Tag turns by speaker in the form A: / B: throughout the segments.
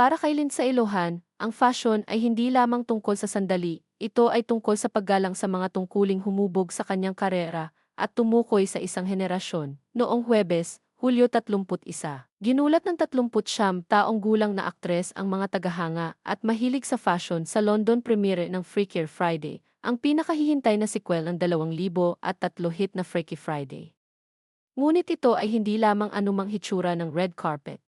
A: Para kay Lindsay Lohan, ang fashion ay hindi lamang tungkol sa sandali, ito ay tungkol sa paggalang sa mga tungkuling humubog sa kanyang karera at tumukoy sa isang henerasyon. Noong Huwebes, Hulyo 31, ginulat ng 30 taong gulang na aktres ang mga tagahanga at mahilig sa fashion sa London premiere ng Freakier Friday, ang pinakahihintay na sequel ng 2000 at tatlo hit na Freaky Friday. Ngunit ito ay hindi lamang anumang hitsura ng red carpet.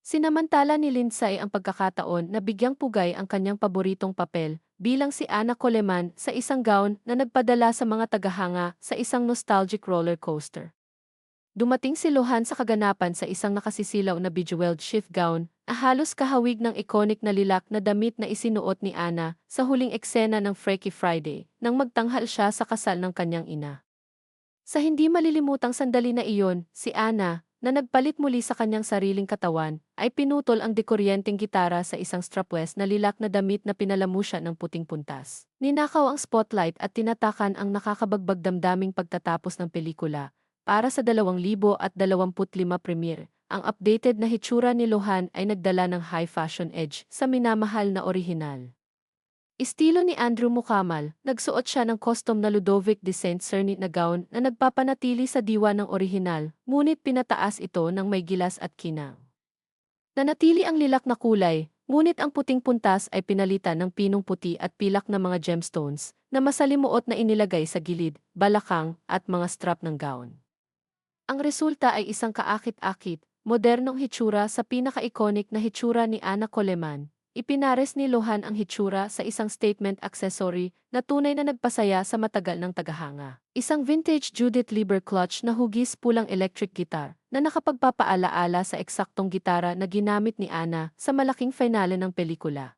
A: Sinamantala ni Lindsay ang pagkakataon na bigyang pugay ang kanyang paboritong papel bilang si Anna Coleman sa isang gown na nagpadala sa mga tagahanga sa isang nostalgic roller coaster. Dumating si Lohan sa kaganapan sa isang nakasisilaw na bejeweled shift gown na halos kahawig ng iconic na lilak na damit na isinuot ni Anna sa huling eksena ng Freaky Friday nang magtanghal siya sa kasal ng kanyang ina. Sa hindi malilimutang sandali na iyon, si Anna, na nagpalit muli sa kanyang sariling katawan, ay pinutol ang dekuryenteng gitara sa isang strapwest na lilak na damit na pinalamusya ng puting puntas. Ninakaw ang spotlight at tinatakan ang nakakabagbag damdaming pagtatapos ng pelikula. Para sa 2025 premiere, ang updated na hitsura ni Lohan ay nagdala ng high fashion edge sa minamahal na orihinal. Estilo ni Andrew Mukamal, nagsuot siya ng custom na Ludovic de Saint-Cerny na gown na nagpapanatili sa diwa ng orihinal, ngunit pinataas ito ng may gilas at kinang. Nanatili ang lilak na kulay, ngunit ang puting puntas ay pinalitan ng pinong puti at pilak na mga gemstones na masalimuot na inilagay sa gilid, balakang at mga strap ng gown. Ang resulta ay isang kaakit-akit, modernong hitsura sa pinaka-iconic na hitsura ni Anna Coleman, Ipinares ni Lohan ang hitsura sa isang statement accessory na tunay na nagpasaya sa matagal ng tagahanga. Isang vintage Judith Lieber clutch na hugis pulang electric guitar na nakapagpapaalaala sa eksaktong gitara na ginamit ni Ana sa malaking finale ng pelikula.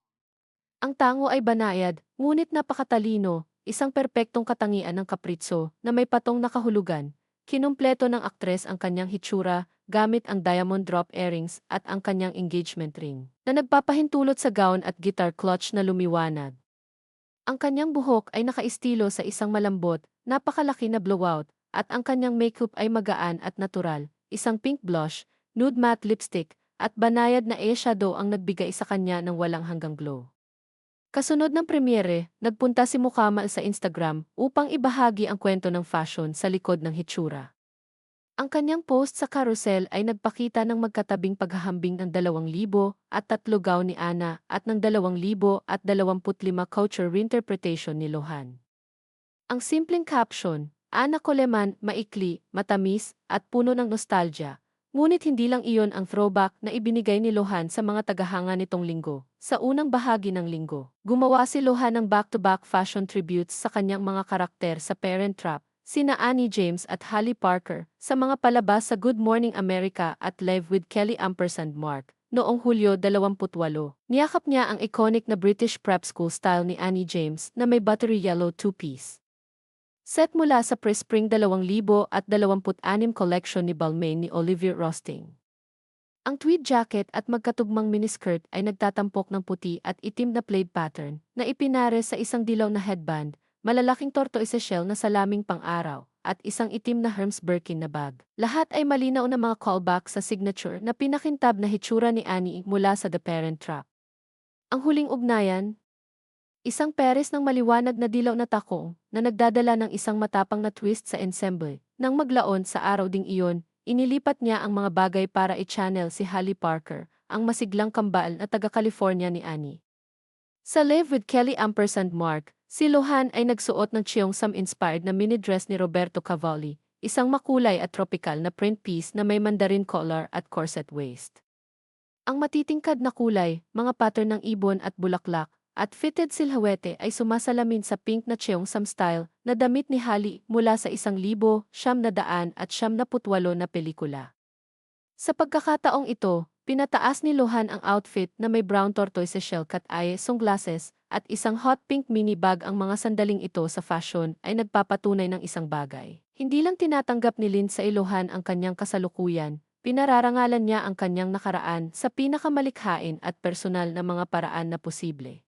A: Ang tango ay banayad, ngunit napakatalino, isang perpektong katangian ng kapritso na may patong nakahulugan. Kinumpleto ng aktres ang kanyang hitsura gamit ang diamond drop earrings at ang kanyang engagement ring, na nagpapahintulot sa gown at guitar clutch na lumiwanag. Ang kanyang buhok ay nakaistilo sa isang malambot, napakalaki na blowout, at ang kanyang makeup ay magaan at natural, isang pink blush, nude matte lipstick, at banayad na eyeshadow ang nagbigay sa kanya ng walang hanggang glow. Kasunod ng premiere, nagpunta si Mukamal sa Instagram upang ibahagi ang kwento ng fashion sa likod ng hitsura. Ang kanyang post sa carousel ay nagpakita ng magkatabing paghahambing ng 2,000 at tatlo gown ni Ana at ng 2,025 culture reinterpretation ni Lohan. Ang simpleng caption, Ana Coleman, maikli, matamis, at puno ng nostalgia, ngunit hindi lang iyon ang throwback na ibinigay ni Lohan sa mga tagahanga nitong linggo. Sa unang bahagi ng linggo, gumawa si Lohan ng back-to-back -back fashion tributes sa kanyang mga karakter sa Parent Trap, sina Annie James at Holly Parker sa mga palabas sa Good Morning America at Live with Kelly Ampersand Mark. Noong Hulyo 28, niyakap niya ang iconic na British prep school style ni Annie James na may buttery yellow two-piece. Set mula sa pre-spring 2026 collection ni Balmain ni Olivier Rosting. Ang tweed jacket at magkatugmang miniskirt ay nagtatampok ng puti at itim na plaid pattern na ipinare sa isang dilaw na headband malalaking tortoise shell na salaming pang-araw, at isang itim na Hermes Birkin na bag. Lahat ay malinaw na mga callback sa signature na pinakintab na hitsura ni Annie mula sa The Parent Trap. Ang huling ugnayan, isang peres ng maliwanag na dilaw na takong na nagdadala ng isang matapang na twist sa ensemble. Nang maglaon sa araw ding iyon, inilipat niya ang mga bagay para i-channel si Holly Parker, ang masiglang kambal na taga-California ni Annie. Sa Live with Kelly Ampersand Mark, Si Lohan ay nagsuot ng Cheongsam-inspired na mini dress ni Roberto Cavalli, isang makulay at tropical na print piece na may mandarin collar at corset waist. Ang matitingkad na kulay, mga pattern ng ibon at bulaklak, at fitted silhouette ay sumasalamin sa pink na Cheongsam style na damit ni Hali mula sa isang libo, siyam na daan at siyam na putwalo na pelikula. Sa pagkakataong ito, pinataas ni Lohan ang outfit na may brown tortoise shell cut eye sunglasses, at isang hot pink mini bag ang mga sandaling ito sa fashion ay nagpapatunay ng isang bagay. Hindi lang tinatanggap ni Lin sa iluhan ang kanyang kasalukuyan, pinararangalan niya ang kanyang nakaraan sa pinakamalikhain at personal na mga paraan na posible.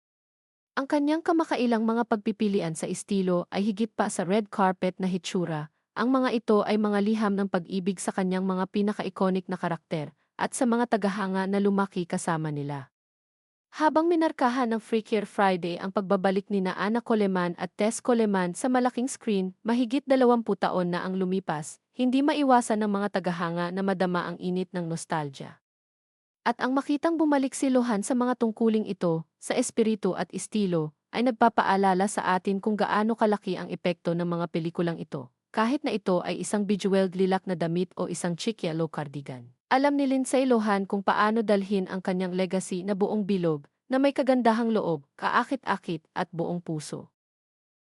A: Ang kanyang kamakailang mga pagpipilian sa estilo ay higit pa sa red carpet na hitsura. Ang mga ito ay mga liham ng pag-ibig sa kanyang mga pinaka-iconic na karakter at sa mga tagahanga na lumaki kasama nila. Habang minarkahan ng Freakier Friday ang pagbabalik ni na Ana Coleman at Tess Coleman sa malaking screen, mahigit 20 taon na ang lumipas, hindi maiwasan ng mga tagahanga na madama ang init ng nostalgia. At ang makitang bumalik si Lohan sa mga tungkuling ito, sa espiritu at estilo, ay nagpapaalala sa atin kung gaano kalaki ang epekto ng mga pelikulang ito, kahit na ito ay isang bejeweled lilac na damit o isang chic yellow cardigan. Alam ni Lindsay Lohan kung paano dalhin ang kanyang legacy na buong bilog, na may kagandahang loob, kaakit-akit at buong puso.